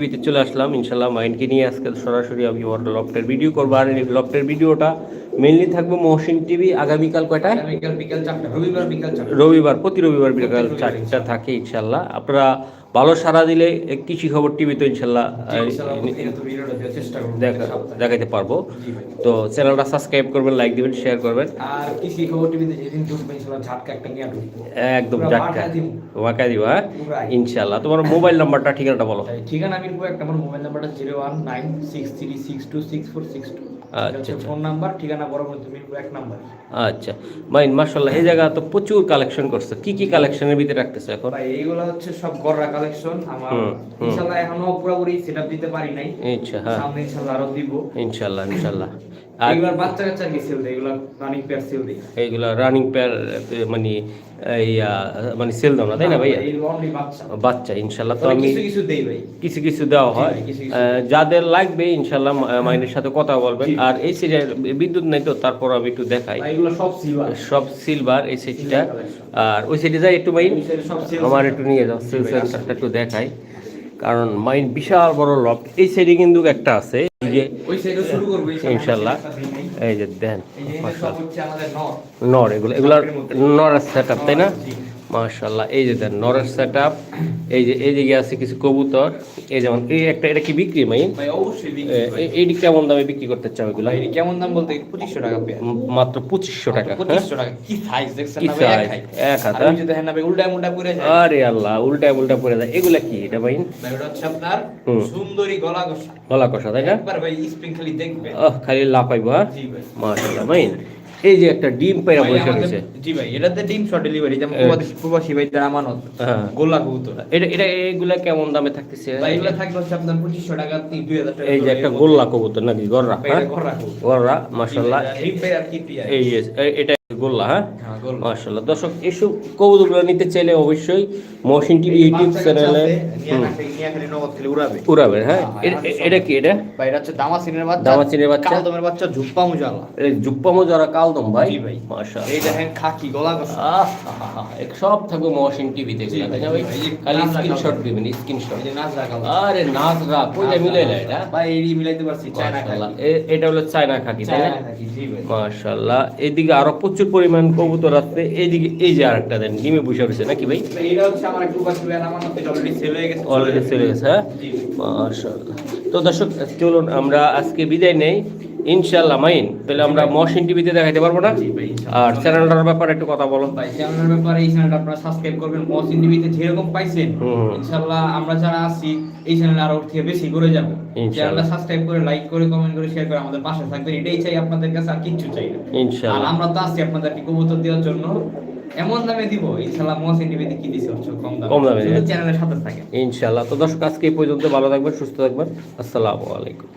টিভিতে চলে আসলাম। ইনশাল্লাহ মাইন্ডকে নিয়ে আজকে সরাসরি আমি ওয়ার্ড লফটের ভিডিও করব। আর এই লকটের ভিডিওটা মেনলি থাকবে মহসিন টিভি আগামীকাল কয়টায়? রবিবার বিকাল রবিবার প্রতি রবিবার বিকাল চারটা থাকে ইনশাল্লাহ আপনারা ভালো সারা দিলে কৃষি খবর টিভি তো ইনশাল্লাহ দেখাইতে পারব। তো চ্যানেলটা সাবস্ক্রাইব করবেন লাইক দিবেন শেয়ার করবেন। আর কৃষি খবর টিভিতে যেদিন ঢুকবে ইনশাআল্লাহ ঝাটকা একটা নিয়ে ঢুকবো। একদম দিমু। ওয়াকা দিবা। হ্যাঁ? ইনশাল্লাহ। তোমার মোবাইল নাম্বারটা ঠিকানাটা বলো। ঠিকানা মিলবো একটা আমার মোবাইল নাম্বারটা zero one nine six three six two six four six two আচ্ছা, আচ্ছা। ফোন নাম্বার ঠিকানা মিলবো এক নাম্বার আচ্ছা এই জায়গা তো প্রচুর কালেকশন করছে। কি কি কালেকশনের ভিতরে রাখতেছে এখন? ভাই এইগুলো হচ্ছে সব গররা কালেকশন আমার। ইনশাআল্লাহ এখনও পুরোপুরি সেটআপ দিতে পারি নাই। আচ্ছা হ্যাঁ। সামনে ইনশাআল্লাহ আরও দিব। ইনশাল্লাহ ইনশাল্লাহ আর এগুলো বাচ্চা কাচ্চা কি সেল দেয়? এগুলো রানিং পেয়ার সেল দেয়? এইগুলা রানিং পেয়ার মানে এই মানে সেল দাও না তাই না ভাইয়া? বাচ্চা। বাচ্চা ইনশাল্লাহ তো আমি কিছু কিছু দেই ভাই। কিছু কিছু দেওয়া হয়। জি, কিছু কিছু। আহ, যাদের লাগবে ইনশাল্লাহ মাইনের সাথে কথা বলবেন। আর এই সিরিয়াল বিদ্যুৎ নাই তো তারপর আমি একটু দেখাই। সব সিলভার সব সিলভার এই সেটটা আর ওই সেটে যাই একটু আমার একটু নিয়ে যাও একটু দেখাই। কারণ মাইন বিশাল বড় লক এই সাইডে কিন্তু একটা আছে। যে ওই সাইডে শুরু করব ইনশাল্লাহ। এই যে দেন নর। এগুলো এগুলো নর আছে তাই না। মাশাল্লাহ এই যে দেন নরের সেট এই যে এই দিকে আছে কিছু কবুতর এই যেমন এই একটা এটা কি বিক্রি অবশ্যই এইটি কেমন দামে বিক্রি করতে চাও এগুলা? কেমন দাম বলতে পঁচিশশো টাকা মাত্র পঁচিশশো টাকা হ্যাঁ? পঁচিশশো টাকা। কি সাইজ দেখছেন? এক হাত, দেখেন না উল্টা মুল্টা করে যায়। আরে আল্লাহ উল্টা উল্টা পড়ে যায়। এগুলা কি এটা ভাই হচ্ছে আপনার সুন্দরী গলা কষা গলা কষা তাই না? একবার ভাই স্প্রিং খালি দেখবেন। আহ খালি লাফাইবো হ্যাঁ? জি ভাই। এই যে একটা ডিম পেরা বসে আছে জি ভাই এটাতে ডিম শর্ট ডেলিভারি যেমন প্রবাসী ভাই যারা আমানত হ্যাঁ। গোলা কবুতর। এটা এটা এগুলা কেমন দামে থাকতেছে? ভাই এগুলা থাকবে হচ্ছে আপনার 2500 টাকা তিন দুই হাজার টাকা এই যে একটা গোল্লা কবুতর নাকি গররা হ্যাঁ? গররা গররা মাশাআল্লাহ। ডিম পেরা কি এই এটা গোল্লা হ্যাঁ? হ্যাঁ মাশাল্লাহ দর্শক এইসব কবুতরগুলো নিতে চাইলে অবশ্যই মহসিন টিভি ইউটিউব চ্যানেলে উড়াবেন হ্যাঁ? এ- এটা কি এটা? দামাসিনের বাচ্চা দামাচিনের বাচ্চা? কালদমের বাচ্চা ঝুপ্পা মুজালা জুপ্পামো যারা কালদম ভাই? ভাই। মাশাল্লাহ এই দেখেন খাকি গলা এক সব থাকবে মহসিন টিভিতে ভাই খালি স্ক্রিনশট দিবেন স্ক্রিনশট। আরে নাজরা কইটা মিলাইলা এটা? ভাই এই মিলাইতে পারছি চায়না খাকি। এটা হলো চায়না খাকি তাই না? মাশাআল্লাহ। এদিকে আরও প্রচুর পরিমাণ কবুতর আসছে এইদিকে এই যে আরেকটা দেন ডিমে বসে রয়েছে নাকি ভাই? অলরেডি সেল হয়ে গেছে। অলরেডি চলে গেছে হ্যাঁ? তো দর্শক চলুন আমরা আজকে বিদায় নেই। ইনশাআল্লাহ মাইন। তাহলে আমরা মহসিন টিভিতে দেখাইতে পারব না। আর চ্যানেলটার ব্যাপারে একটু কথা বলো। ভাই চ্যানেলের ব্যাপারে এই চ্যানেলটা আপনারা সাবস্ক্রাইব করবেন মহসিন টিভিতে যেরকম পাইছেন হুম। ইনশাআল্লাহ আমরা যারা আছি এই চ্যানেলে আরও থেকে বেশি করে যাব। চ্যানেলটা সাবস্ক্রাইব করে লাইক করে কমেন্ট করে শেয়ার করে আমাদের পাশে থাকবেন। এটাই চাই আপনাদের কাছে আর কিচ্ছু চাই না। আর ইনশাআল্লাহ আমরা তো আছি আপনাদেরকে কবুতর দেওয়ার জন্য। এমন দামে দিব ইনশাআল্লাহ মহসিন টিভিতে কি দিছে হচ্ছে কম দামে। কম দামে। চ্যানেলের সাথে থাকেন। ইনশাআল্লাহ। তো দর্শক আজকে এই পর্যন্ত ভালো থাকবেন সুস্থ থাকবেন। আসসালামু আলাইকুম।